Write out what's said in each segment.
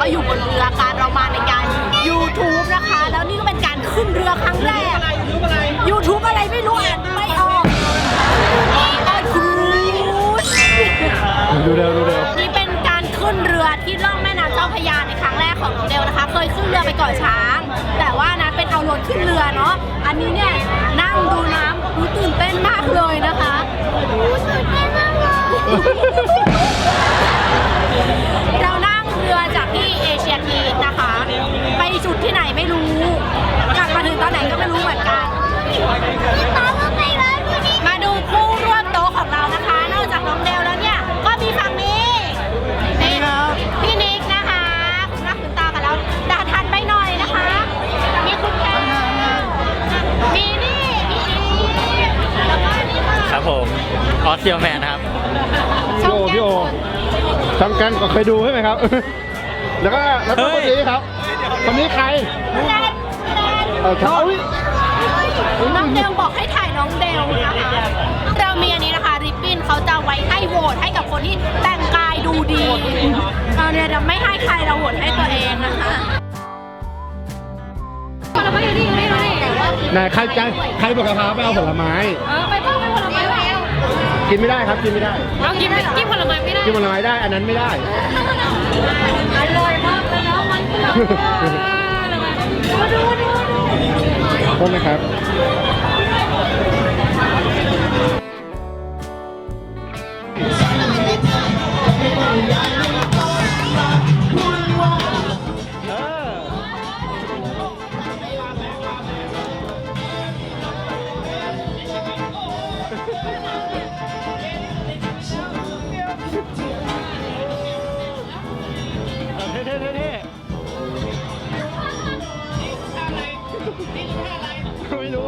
ก็อยู่บนเรือการเรามาในงาน YouTube นะคะ แล้วนี่ก็เป็นการขึ้นเรือครั้งแรก YouTube อะไรไม่รู้อ่านไม่ออกออนครูซดูเร็วดูเร็วนี่เป็นการขึ้นเรือที่ล่องแม่น้ำเจ้าพระยาในครั้งแรกของน้องเดลนะคะ เคยขึ้นเรือไปเกาะช้าง แต่ว่านั้นเป็นเอารถขึ้นเรือเนาะอันนี้เนี่ย ตอนไหนก็ไม่รู้เหมือนกัน มาดูผู้ร่วมโต๊ะของเรานะคะ นอกจากน้องเดลแล้วเนี่ย ก็มีฝั่งนี้นี่พี่นิกนะคะคุณหน้าคุณตากันแล้วด่าทันไปหน่อยนะคะ มีคุณแพรมีนี่มีอีฟแล้วก็นี่ค่ะครับผมออสเซียแมนนะครับ พี่โอพี่โอทำกันก็เคยดูใช่ไหมครับ แล้วก็แล้วก็คนนี้ครับคนนี้ใครแดนแดน เออครับอุ๊ยน้องเดลบอกให้ถ่ายน้องเดลนะคะเรามีอันนี้นะคะริบบิ้นเขาจะไว้ให้โหวตให้กับคนที่แต่งกายดูดีเราเนี่ยจะไม่ให้ใครเราโหวตให้ตัวเองนะคะผลไม้อยู่นี่อยู่นี่อยู่นี่ไหนใครจะใครบอกกะเพราไปเอาผลไม้ เออไปบ้างไปผลไม้ไปกินไม่ได้ครับกินไม่ได้ เอากินกินผลไม้ไม่ได้กินผลไม้ได้อันนั้นไม่ได้ อร่อยมากเลยเนาะมันคือดูดูดูโท ษนะครับไม่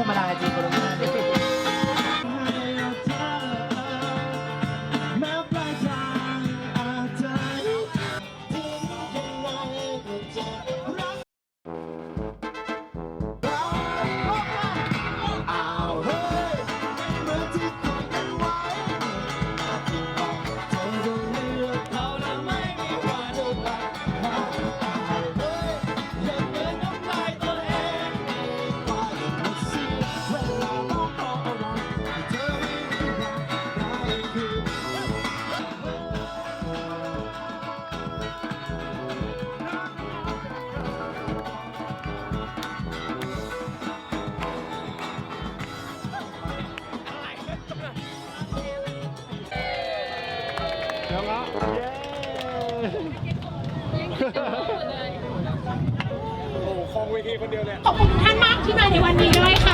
ธรรมดาจริง คนนี้เดี๋ยวละเย้ขอบคุณทุกท่านมากที่มาในวันนี้ด้วยค่ะ